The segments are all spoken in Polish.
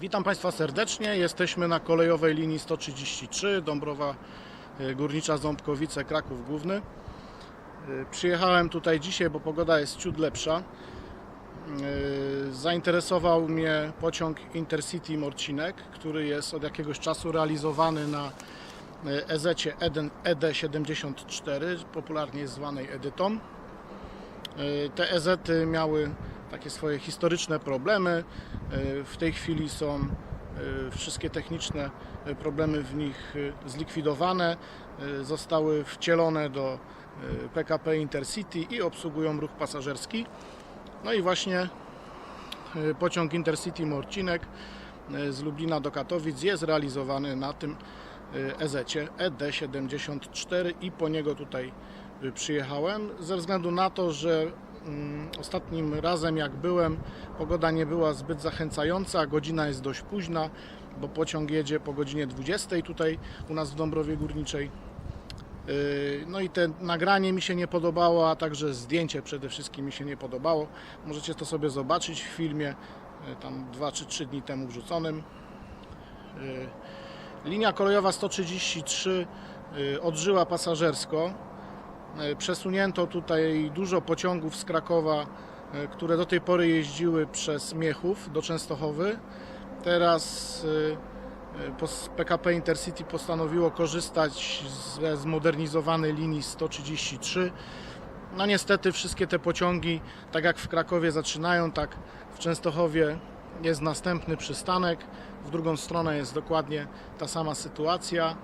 Witam Państwa serdecznie. Jesteśmy na kolejowej linii 133 Dąbrowa e, Górnicza Ząbkowice Kraków Główny. E, Przyjechałem tutaj dzisiaj, bo pogoda jest ciut lepsza. E, Zainteresował mnie pociąg Intercity Morcinek, który jest od jakiegoś czasu realizowany na EZ-cie ED74, popularnie zwanej Edytą. Te EZ-y miały takie swoje historyczne problemy. E, W tej chwili są e, wszystkie techniczne e, problemy w nich zlikwidowane. Zostały wcielone do PKP Intercity i obsługują ruch pasażerski. No i właśnie pociąg Intercity Morcinek z Lublina do Katowic jest realizowany na tym EZ-cie ED74 i po niego tutaj przyjechałem ze względu na to, że ostatnim razem jak byłem pogoda nie była zbyt zachęcająca, godzina jest dość późna, bo pociąg jedzie po godzinie 20 tutaj u nas w Dąbrowie Górniczej. Yy, No i te nagranie mi się nie podobało, a także zdjęcie przede wszystkim mi się nie podobało. Możecie to sobie zobaczyć w filmie, yy, tam 2 czy 3 dni temu wrzuconym. Yy, Linia kolejowa 133 yy, odżyła pasażersko. Yy, Przesunięto tutaj dużo pociągów z Krakowa, yy, które do tej pory jeździły przez Miechów do Częstochowy. Teraz Pos- PKP Intercity postanowiło korzystać ze zmodernizowanej linii 133. No niestety wszystkie te pociągi, tak jak w Krakowie zaczynają, tak w Częstochowie jest następny przystanek. W drugą stronę jest dokładnie ta sama sytuacja.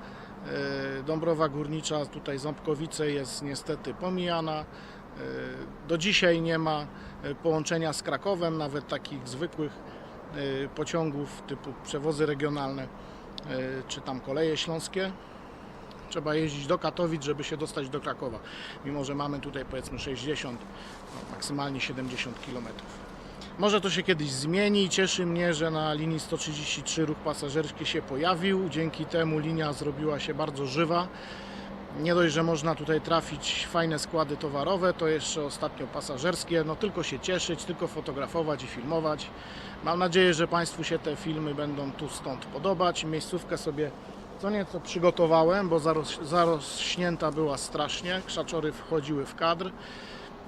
Yy, Dąbrowa Górnicza, tutaj Ząbkowice jest niestety pomijana. Yy, Do dzisiaj nie ma yy, połączenia z Krakowem, nawet takich zwykłych pociągów typu przewozy regionalne czy tam koleje śląskie. Trzeba jeździć do Katowic, żeby się dostać do Krakowa. Mimo, że mamy tutaj powiedzmy 60, no, maksymalnie 70 km. Może to się kiedyś zmieni. Cieszy mnie, że na linii 133 ruch pasażerski się pojawił. Dzięki temu linia zrobiła się bardzo żywa. Nie dość, że można tutaj trafić fajne składy towarowe, to jeszcze ostatnio pasażerskie. No tylko się cieszyć, tylko fotografować i filmować. Mam nadzieję, że Państwu się te filmy będą tu stąd podobać. Miejscówkę sobie co nieco przygotowałem, bo zaroś, zarośnięta była strasznie. Krzaczory wchodziły w kadr.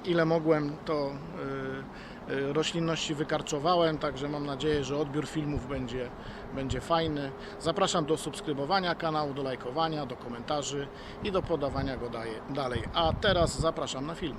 Ile mogłem, to y, y, roślinności wykarczowałem, także mam nadzieję, że odbiór filmów będzie, będzie fajny. Zapraszam do subskrybowania kanału, do lajkowania, do komentarzy i do podawania go dalej. A teraz zapraszam na film.